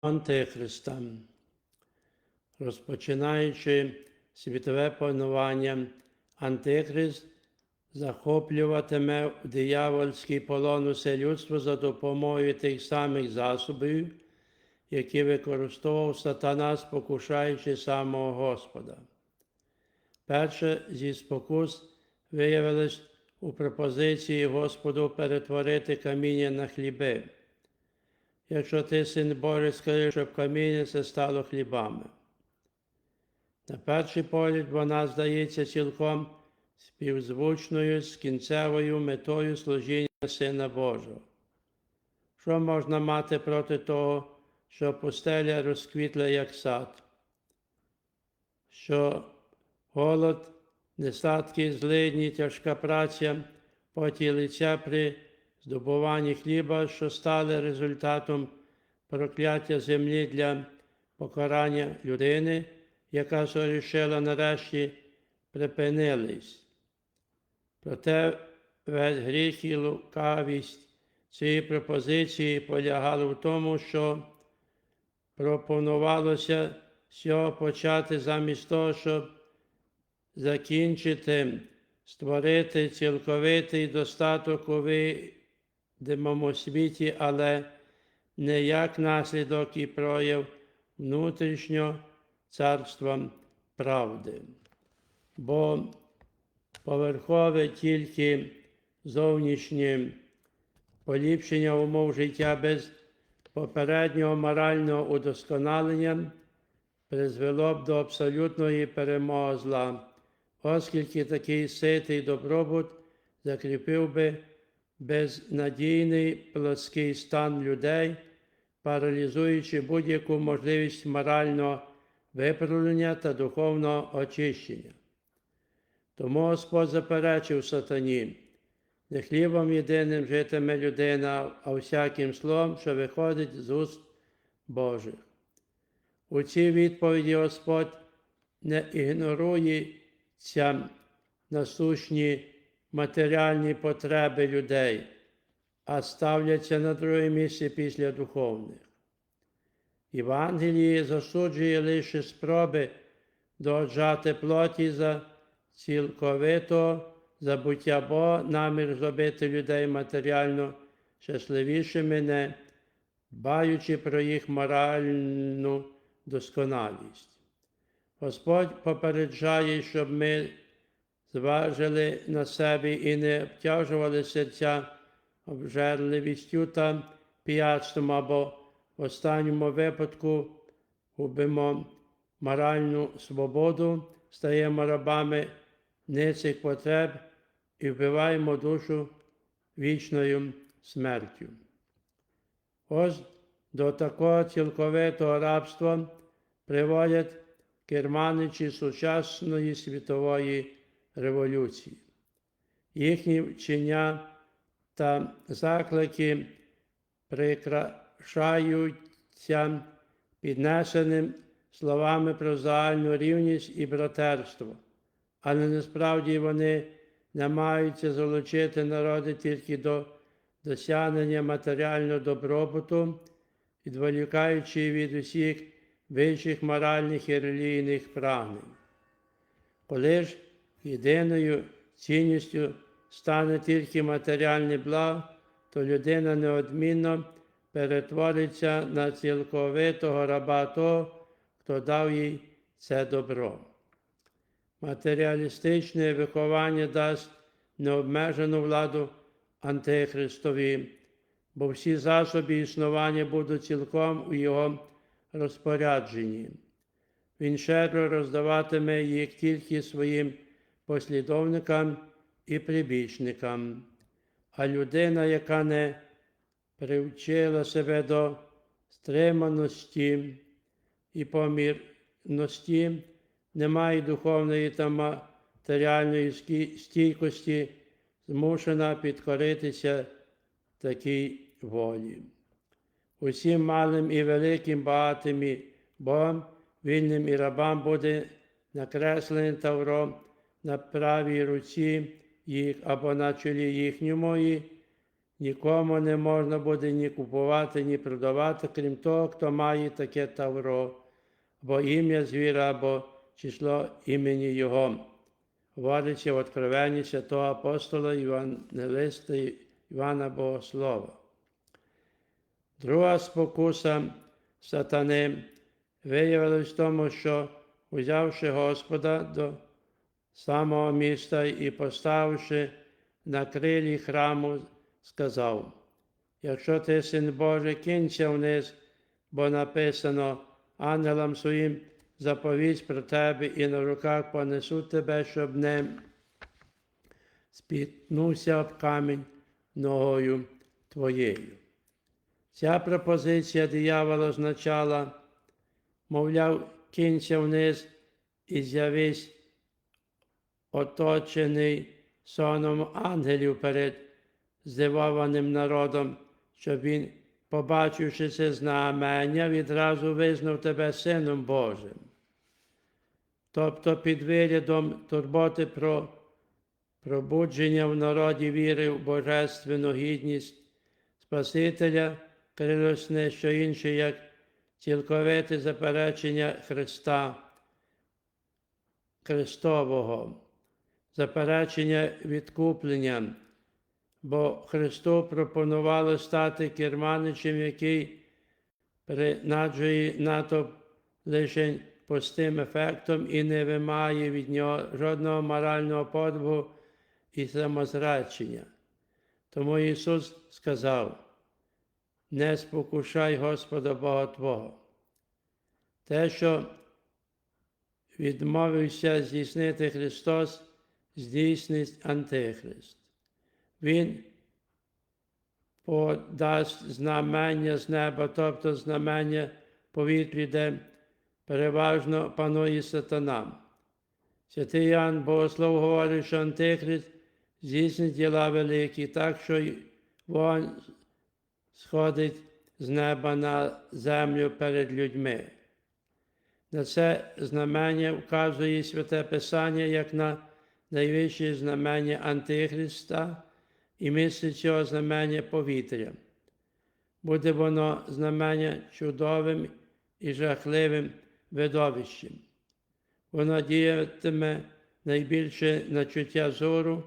Антихриста, розпочинаючи світове панування, Антихрист захоплюватиме в диявольський полон усе людство за допомогою тих самих засобів, які використовував сатана, спокушаючи самого Господа. Перше зі спокус виявилось у пропозиції Господу перетворити каміння на хліби. Якщо ти син Божий, скажи, щоб каміння це стало хлібами. На перший погляд вона здається цілком співзвучною з кінцевою метою служіння Сина Божого. Що можна мати проти того, що пустеля розквітла, як сад, що голод, нестатки, злидні, тяжка праця, поті лиця при здобуванні хліба, що стали результатом прокляття землі для покарання людини, яка зорішила нарешті припинились. Проте весь гріх і лукавість цієї пропозиції полягали в тому, що пропонувалося всього почати замість того, щоб закінчити, створити цілковитий достаток у видимому світі, але не як наслідок і прояв внутрішнього царства правди. Бо поверхове тільки зовнішнє поліпшення умов життя без попереднього морального удосконалення призвело б до абсолютної перемоги зла, оскільки такий ситий добробут закріпив би безнадійний плоский стан людей, паралізуючи будь-яку можливість морального виправлення та духовного очищення. Тому Господь заперечив сатані, не хлібом єдиним житиме людина, а всяким словом, що виходить з уст Божих. У цій відповіді Господь не ігнорує насущні матеріальні потреби людей, а ставляться на друге місце після духовних. Євангеліє засуджує лише спроби доджати плоті за цілковито забуття Бога, намір зробити людей матеріально щасливішими, не дбаючи про їх моральну досконалість. Господь попереджає, щоб ми зважили на себе і не обтяжували серця обжерливістю та п'ятством, або в останньому випадку губимо моральну свободу, стаємо рабами ницих потреб і вбиваємо душу вічною смертю. Ось до такого цілковитого рабства приводять керманичі сучасної світової революції. Їхні вчення та заклики прикрашаються піднесеним словами про загальну рівність і братерство, але насправді вони намагаються залучити народи тільки до досягнення матеріального добробуту, відволікаючи від усіх вищих моральних і релігійних прагнень. Коли ж єдиною цінністю стане тільки матеріальне благо, то людина неодмінно перетвориться на цілковитого раба того, хто дав їй це добро. Матеріалістичне виховання дасть необмежену владу Антихристові, бо всі засоби існування будуть цілком у його розпорядженні. Він щедро роздаватиме їх тільки своїм послідовникам і прибічникам, а людина, яка не привчила себе до стриманості і помірності, не має духовної та матеріальної стійкості, змушена підкоритися такій волі. Усім малим і великим, багатим і вільним і рабам буде накреслений тавро на правій руці їх або на чолі їхньому, і нікому не можна буде ні купувати, ні продавати, крім того, хто має таке тавро, або ім'я звіра, або число імені Його. Говориться в Откровенні святого апостола Івангелиста Івана Богослова. Друга спокуса сатани виявилась в тому, що, узявши Господа до самого міста і поставивши на крилі храму, сказав: Якщо ти син Божий, кинься вниз, бо написано ангелам своїм заповість про тебе і на руках понесуть тебе, щоб не спітнувся об камінь ногою твоєю. Ця пропозиція диявола означала, мовляв, кинься вниз і з'явись оточений соном ангелів перед здивованим народом, щоб він, побачивши це знамення, відразу визнав тебе Сином Божим. Тобто під виглядом турботи про пробудження в народі віри в божественну гідність Спасителя крилось не що інше, як цілковите заперечення Христа Христового, заперечення відкуплення, бо Христу пропонувало стати керманичем, який принаджує натовп лише пустим ефектом і не вимагає від нього жодного морального подвигу і самозречення. Тому Ісус сказав, не спокушай Господа Бога Твого. Те, що відмовився здійснити Христос, здійснить Антихрист. Він подасть знамення з неба, тобто знамення повітрі, де переважно панує сатана. Святий Ян Богослов говорить, що Антихрист здійснить діла великі, так що вогонь сходить з неба на землю перед людьми. На це знамення вказує Святе Писання як на найвище знамення Антихриста і місце цього знамення повітря. Буде воно знамення чудовим і жахливим видовищем. Воно діятиме найбільше на чуття зору,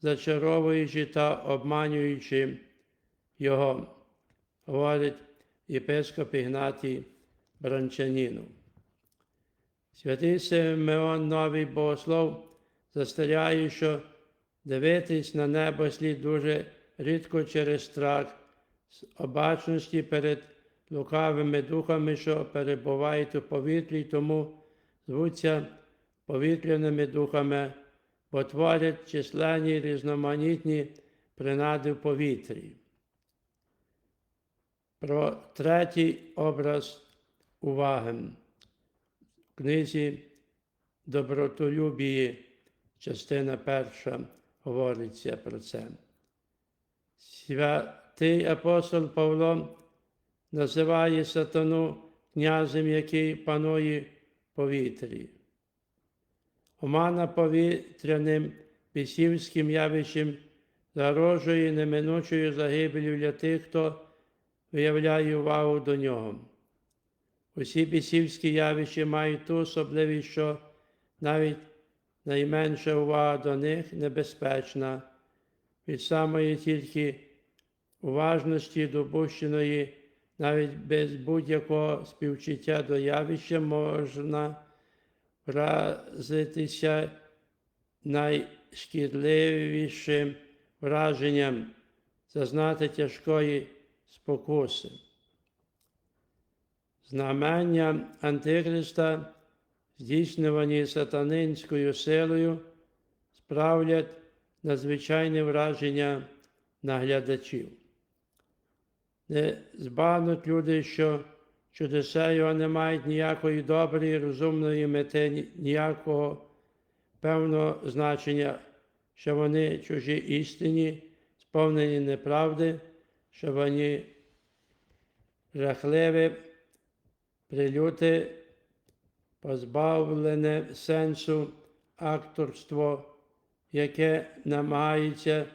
зачаровуючи та обманюючи його, говорить єпископ Ігнатій Бранчанінов. Святий Симеон Новий Богослов застерігає, що дивитись на небо слід дуже рідко через страх, з обачності перед лукавими духами, що перебувають у повітрі, тому звуться повітряними духами, бо творять численні різноманітні принади в повітрі. Про третій образ уваги в книзі Добротолюбії, частина перша, говориться про це. Святий апостол Павло називає сатану князем, який панує повітрі. Омана повітряним бісівським явищем загрожує неминучою загибелью для тих, хто виявляє увагу до нього. Усі бісівські явища мають ту особливість, що навіть найменша увага до них небезпечна, від самої тільки уважності допущеної, навіть без будь-якого співчуття до явища можна вразитися найшкідливішим враженням, зазнати тяжкої спокуси. Знамення Антихриста, здійснювані сатанинською силою, справлять надзвичайне враження на глядачів. Не збагнуть люди, що чудеса його не мають ніякої доброї, розумної мети, ніякого певного значення, що вони чужі істині, сповнені неправди, що вони жахливі, прилюти, позбавлене сенсу акторство, яке намагається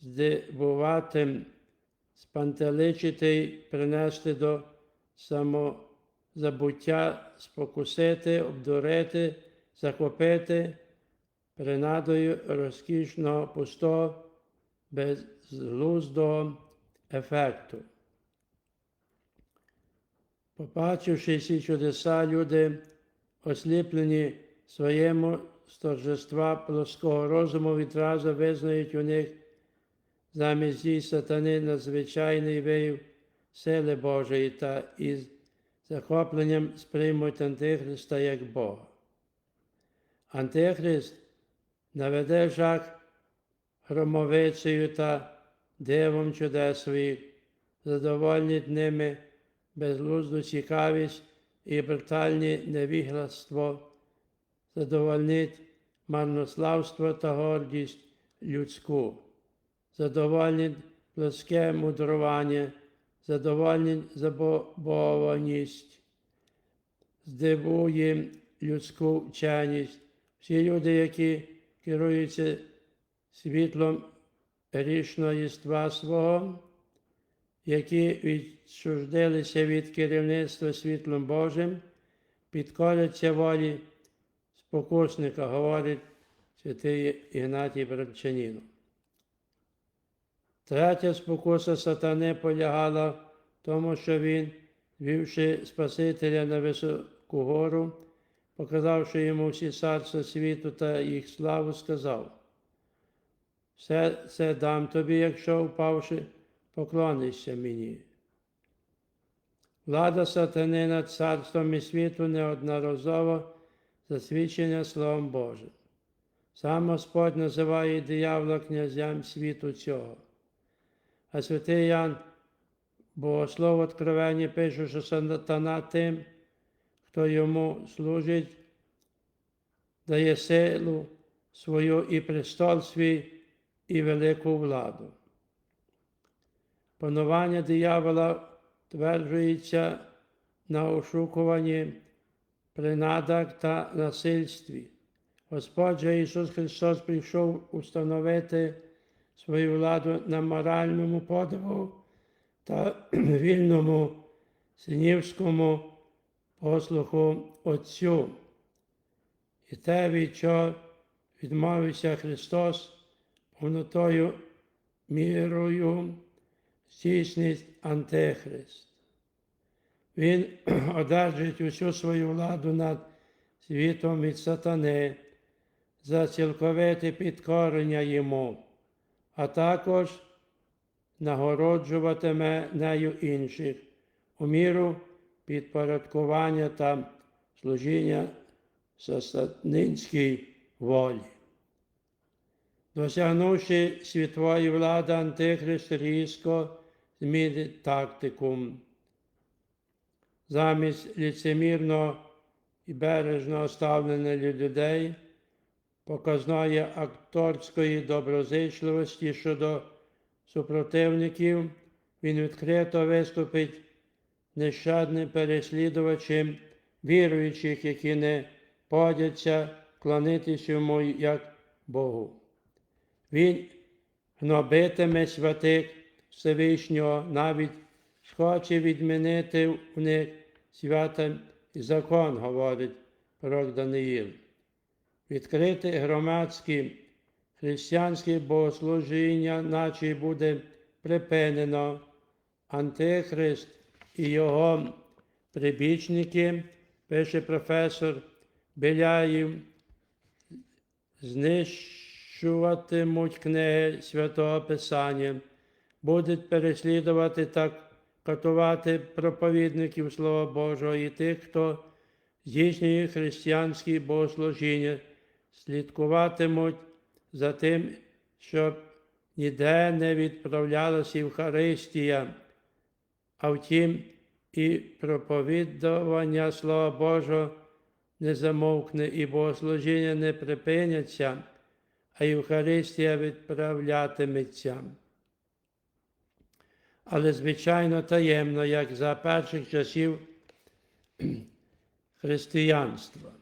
здивувати, спантеличити, й принести до самозабуття, спокусити, обдурити, захопити принадою розкішного пустого, безглуздого ефекту. Побачивши ці чудеса, люди, осліплені своєму з торжества плоского розуму, відразу визнають у них замість дій сатани надзвичайний вияв сили Божої та із захопленням сприймуть Антихриста як Бога. Антихрист наведе жах громовицею та дивом чудес своїх, задовольнить ними безглузду цікавість і брутальне невігластво, задовольнить марнославство та гордість людську, задовольнить плоске мудрування, задовольнить забобованість, здивує людську вченість. Всі люди, які керуються світлом річного єства свого, які відчуждилися від керівництва світлом Божим, підкоряться волі спокусника, говорить святий Ігнатій Братчанін. Третя спокуса сатани полягала в тому, що він, вівши Спасителя на високу гору, показавши йому всі царства світу та їх славу, сказав, все це дам тобі, якщо впавши, поклонишся мені. Влада сатани над царством і світу неодноразово засвідчення Словом Божим. Сам Господь називає диявола князям світу цього. А святий Ян, богослов откровення пише, що сатана тим, хто йому служить, дає силу свою і престол свій, і велику владу. Панування диявола тверджується на ошукуванні, принадах та насильстві. Господь же Ісус Христос прийшов установити свою владу на моральному подиву та вільному синівському послуху Отцю. І те, від чого відмовився Христос повнотою мірою здійснить Антихрист. Він одержить усю свою владу над світом від сатани за цілковите підкорення йому, а також нагороджуватиме нею інших у міру підпорядкування та служіння сатанинській волі. Досягнувши світової влади, Антихрист різко змінить тактику. Замість ліцемірного і бережного ставлення людей, показної акторської доброзичливості щодо супротивників, він відкрито виступить нещадним переслідувачем віруючих, які не подяться клонитись йому як Богу. Він гнобитиме святих Всевишнього, навіть схоче відмінити в них свята закон, говорить пророк Даниїл. Відкрити громадські християнські богослужіння, наче буде припинено Антихрист і його прибічники, пише професор Біляїв, знищуватимуть книги Святого Писання, будуть переслідувати та катувати проповідників Слова Божого і тих, хто здійснює християнські богослужіння, слідкуватимуть за тим, щоб ніде не відправлялася Євхаристія, а втім, і проповідування Слова Божого не замовкне, і богослужіння не припиняться, а Євхаристія відправлятиметься. Але, звичайно, таємно, як за перших часів християнства.